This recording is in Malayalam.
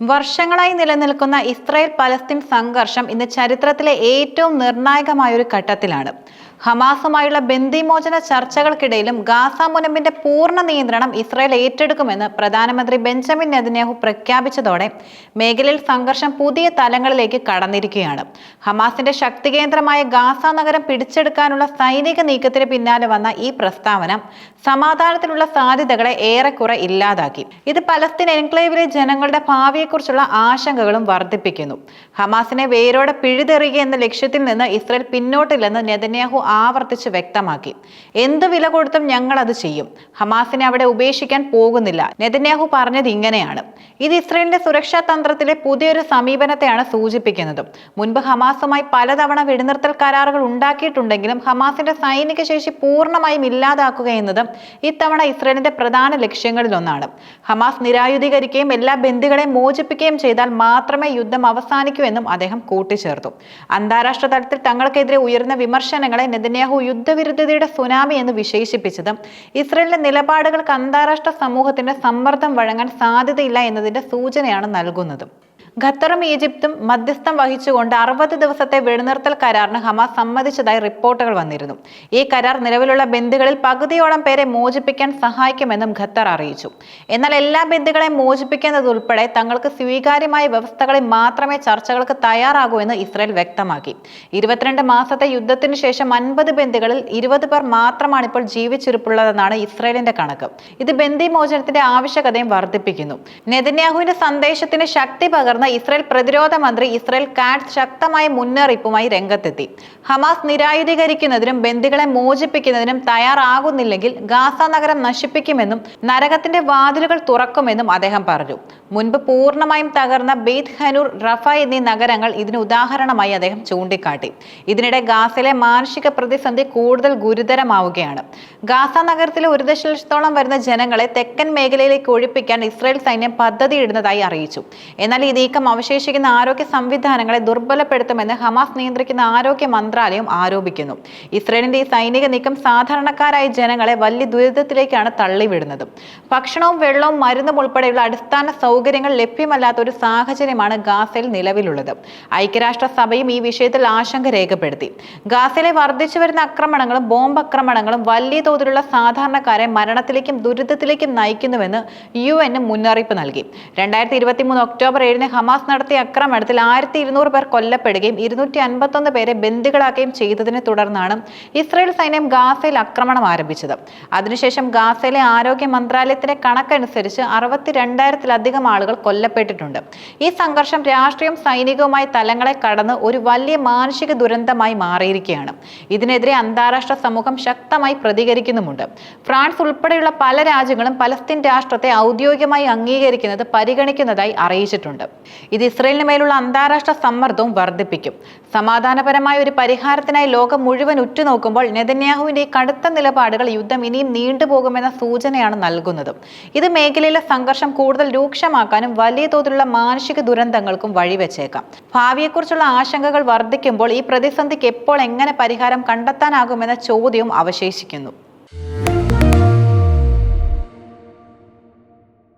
വർഷങ്ങളായി നിലനിൽക്കുന്ന ഇസ്രായേൽ പലസ്തീൻ സംഘർഷം ഇന്ന് ചരിത്രത്തിലെ ഏറ്റവും നിർണായകമായ ഒരു ഘട്ടത്തിലാണ്. ഹമാസുമായുള്ള ബന്ദിമോചന ചർച്ചകൾക്കിടയിലും ഗാസ മുനമ്പിന്റെ പൂർണ നിയന്ത്രണം ഇസ്രായേൽ ഏറ്റെടുക്കുമെന്ന് പ്രധാനമന്ത്രി ബെഞ്ചമിൻ നെതന്യാഹു പ്രഖ്യാപിച്ചതോടെ മേഖലയിൽ സംഘർഷം പുതിയ തലങ്ങളിലേക്ക് കടന്നിരിക്കുകയാണ്. ഹമാസിന്റെ ശക്തി കേന്ദ്രമായ ഗാസ നഗരം പിടിച്ചെടുക്കാനുള്ള സൈനിക നീക്കത്തിന് പിന്നാലെ വന്ന ഈ പ്രസ്താവന സമാധാനത്തിനുള്ള സാധ്യതകളെ ഏറെക്കുറെ ഇല്ലാതാക്കി. ഇത് പലസ്തീൻ എൻക്ലേവിലെ ജനങ്ങളുടെ ഭാവിയെക്കുറിച്ചുള്ള ആശങ്കകളും വർദ്ധിപ്പിക്കുന്നു. ഹമാസിനെ വേരോടെ പിഴുതെറിയുക എന്ന ലക്ഷ്യത്തിൽ നിന്ന് ഇസ്രയേൽ പിന്നോട്ടില്ലെന്ന് നെതന്യാഹു ആവർത്തിച്ച് വ്യക്തമാക്കി. എന്ത് വില കൊടുത്തും ഞങ്ങൾ അത് ചെയ്യും. ഹമാസിനെ അവിടെ ഉപേക്ഷിക്കാൻ പോകുന്നില്ല. നെതന്യാഹു പറഞ്ഞത് ഇങ്ങനെയാണ്. ഇത് ഇസ്രയേലിന്റെ സുരക്ഷാ തന്ത്രത്തിലെ പുതിയൊരു സമീപനത്തെയാണ് സൂചിപ്പിക്കുന്നത്. മുൻപ് ഹമാസുമായി പലതവണ വെടിനിർത്തൽ കരാറുകൾ ഉണ്ടാക്കിയിട്ടുണ്ടെങ്കിലും ഹമാസിന്റെ സൈനിക ശേഷി പൂർണമായും ഇല്ലാതാക്കുക എന്നത് ഇത്തവണ ഇസ്രയേലിന്റെ പ്രധാന ലക്ഷ്യങ്ങളിലൊന്നാണ്. ഹമാസ് നിരായുധീകരിക്കുകയും എല്ലാ ബന്ദികളെയും മോചിപ്പിക്കുകയും ചെയ്താൽ മാത്രമേ യുദ്ധം അവസാനിക്കൂ എന്നും അദ്ദേഹം കൂട്ടിച്ചേർത്തു. അന്താരാഷ്ട്ര തലത്തിൽ തങ്ങൾക്കെതിരെ ഉയർന്ന വിമർശനങ്ങളെ നെതന്യാഹു യുദ്ധവിരുദ്ധതയുടെ സുനാമി എന്ന് വിശേഷിപ്പിച്ചത് ഇസ്രയേലിന്റെ നിലപാടുകൾക്ക് അന്താരാഷ്ട്ര സമൂഹത്തിന്റെ സമ്മർദ്ദം വഴങ്ങാൻ സാധ്യതയില്ല എന്നതിന്റെ സൂചനയാണ് നൽകുന്നത്. ഖത്തറും ഈജിപ്തും മധ്യസ്ഥം വഹിച്ചുകൊണ്ട് അറുപത് ദിവസത്തെ വെടിനിർത്തൽ കരാറിന് ഹമാസ് സമ്മതിച്ചതായി റിപ്പോർട്ടുകൾ വന്നിരുന്നു. ഈ കരാർ നിലവിലുള്ള ബന്ധുക്കളിൽ പകുതിയോളം പേരെ മോചിപ്പിക്കാൻ സഹായിക്കുമെന്നും ഖത്തർ അറിയിച്ചു. എന്നാൽ എല്ലാ ബന്ധുക്കളെ മോചിപ്പിക്കുന്നതുൾപ്പെടെ തങ്ങൾക്ക് സ്വീകാര്യമായ വ്യവസ്ഥകളിൽ മാത്രമേ ചർച്ചകൾക്ക് തയ്യാറാകൂ എന്ന് ഇസ്രയേൽ വ്യക്തമാക്കി. ഇരുപത്തിരണ്ട് മാസത്തെ യുദ്ധത്തിന് ശേഷം അൻപത് ബന്ധുക്കളിൽ ഇരുപത് പേർ മാത്രമാണ് ഇപ്പോൾ ജീവിച്ചിരിപ്പുള്ളതെന്നാണ് ഇസ്രയേലിന്റെ കണക്ക്. ഇത് ബന്ദി മോചനത്തിന്റെ ആവശ്യകതയും വർദ്ധിപ്പിക്കുന്നു. നെതന്യാഹുവിന്റെ സന്ദേശത്തിന് ശക്തി പകർന്ന ഇസ്രായേൽ പ്രതിരോധ മന്ത്രി ഇസ്രയേൽ കാറ്റ് ശക്തമായ മുന്നറിയിപ്പുമായി രംഗത്തെത്തി. ഹമാസ് നിരായുധീകരിക്കുന്നതിനും ബന്ദികളെ മോചിപ്പിക്കുന്നതിനും തയ്യാറാകുന്നില്ലെങ്കിൽ ഗാസ നഗരം നശിപ്പിക്കുമെന്നും നരകത്തിന്റെ വാതിലുകൾ തുറക്കുമെന്നും അദ്ദേഹം പറഞ്ഞു. മുൻപ് പൂർണമായും തകർന്ന ബെയ്ത് ഹനൂർ റഫ എന്നീ നഗരങ്ങൾ ഇതിന് ഉദാഹരണമായി അദ്ദേഹം ചൂണ്ടിക്കാട്ടി. ഇതിനിടെ ഗാസയിലെ മാനുഷിക പ്രതിസന്ധി കൂടുതൽ ഗുരുതരമാവുകയാണ്. ഗാസ നഗരത്തിലെ ഒരു ദശലക്ഷത്തോളം വരുന്ന ജനങ്ങളെ തെക്കൻ മേഖലയിലേക്ക് ഒഴിപ്പിക്കാൻ ഇസ്രായേൽ സൈന്യം പദ്ധതിയിടുന്നതായി അറിയിച്ചു. എന്നാൽ ഈ നീക്കം അവശേഷിക്കുന്ന ആരോഗ്യ സംവിധാനങ്ങളെ ദുർബലപ്പെടുത്തുമെന്ന് ഹമാസ് നിയന്ത്രിക്കുന്ന ആരോഗ്യ മന്ത്രാലയം ആരോപിക്കുന്നു. ഇസ്രയേലിന്റെ ഈ സൈനിക നീക്കം സാധാരണക്കാരായ ജനങ്ങളെ വലിയ ദുരിതത്തിലേക്കാണ് തള്ളിവിടുന്നത്. ഭക്ഷണവും വെള്ളവും മരുന്നും ഉൾപ്പെടെയുള്ള അടിസ്ഥാന സൗകര്യങ്ങൾ ലഭ്യമല്ലാത്ത ഒരു സാഹചര്യമാണ് ഗാസയിൽ നിലവിലുള്ളത്. ഐക്യരാഷ്ട്ര സഭയും ഈ വിഷയത്തിൽ ആശങ്ക രേഖപ്പെടുത്തി. ഗാസയിലെ വർദ്ധിച്ചു വരുന്ന ആക്രമണങ്ങളും ബോംബ് ആക്രമണങ്ങളും വലിയ തോതിലുള്ള സാധാരണക്കാരെ മരണത്തിലേക്കും ദുരിതത്തിലേക്കും നയിക്കുന്നുവെന്ന് യു എന് മുന്നറിയിപ്പ് നൽകി. രണ്ടായിരത്തി ഇരുപത്തി മൂന്ന് ഒക്ടോബർ ഏഴിന് ഹമാസ് നടത്തിയ ആക്രമണത്തിൽ ആയിരത്തി ഇരുന്നൂറ് പേർ കൊല്ലപ്പെടുകയും ഇരുന്നൂറ്റി അൻപത്തൊന്ന് പേരെ ബന്ദികളാക്കുകയും ചെയ്തതിനെ തുടർന്നാണ് ഇസ്രായേൽ സൈന്യം ഗാസയിൽ ആക്രമണം ആരംഭിച്ചത്. അതിനുശേഷം ഗാസയിലെ ആരോഗ്യ മന്ത്രാലയത്തിന്റെ കണക്കനുസരിച്ച് അറുപത്തി രണ്ടായിരത്തിലധികം ആളുകൾ കൊല്ലപ്പെട്ടിട്ടുണ്ട്. ഈ സംഘർഷം രാഷ്ട്രീയവും സൈനികവുമായ തലങ്ങളെ കടന്ന് ഒരു വലിയ മാനുഷിക ദുരന്തമായി മാറിയിരിക്കുകയാണ്. ഇതിനെതിരെ അന്താരാഷ്ട്ര സമൂഹം ശക്തമായി പ്രതികരിക്കുന്നുമുണ്ട്. ഫ്രാൻസ് ഉൾപ്പെടെയുള്ള പല രാജ്യങ്ങളും പലസ്തീൻ രാഷ്ട്രത്തെ ഔദ്യോഗികമായി അംഗീകരിക്കുന്നത് പരിഗണിക്കുന്നതായി അറിയിച്ചിട്ടുണ്ട്. ഇത് ഇസ്രയേലിന് മേലുള്ള അന്താരാഷ്ട്ര സമ്മർദ്ദവും വർദ്ധിപ്പിക്കും. സമാധാനപരമായ ഒരു പരിഹാരത്തിനായി ലോകം മുഴുവൻ ഉറ്റുനോക്കുമ്പോൾ നെതന്യാഹുവിന്റെ കടുത്ത നിലപാടുകൾ യുദ്ധം ഇനിയും നീണ്ടുപോകുമെന്ന സൂചനയാണ് നൽകുന്നത്. ഇത് മേഖലയിലെ സംഘർഷം കൂടുതൽ രൂക്ഷമാക്കാനും വലിയ തോതിലുള്ള മാനസിക ദുരന്തങ്ങൾക്കും വഴിവെച്ചേക്കാം. ഭാവിയെക്കുറിച്ചുള്ള ആശങ്കകൾ വർദ്ധിക്കുമ്പോൾ ഈ പ്രതിസന്ധിക്ക് എപ്പോൾ എങ്ങനെ പരിഹാരം കണ്ടെത്താനാകുമെന്ന ചോദ്യവും അവശേഷിക്കുന്നു.